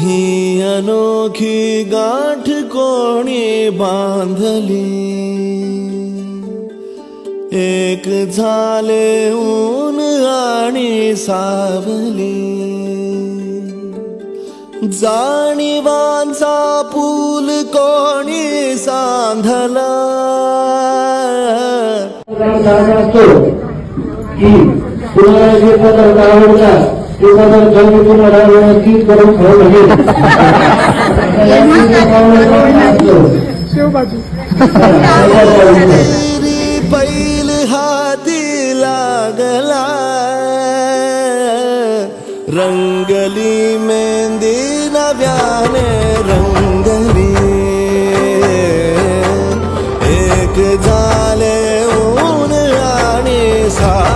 ही अनोखी गाठ कोणी बांधली? एक झाले ऊन आणि सावली. जाणीवांचा पूल कोणी सांधला? एक हज़ार जल्द की लड़ाई करोड़ लगे पैल हाथी लागला रंगली मेहंदी नव्याने रंगली एक जाले ऊन रानी साबली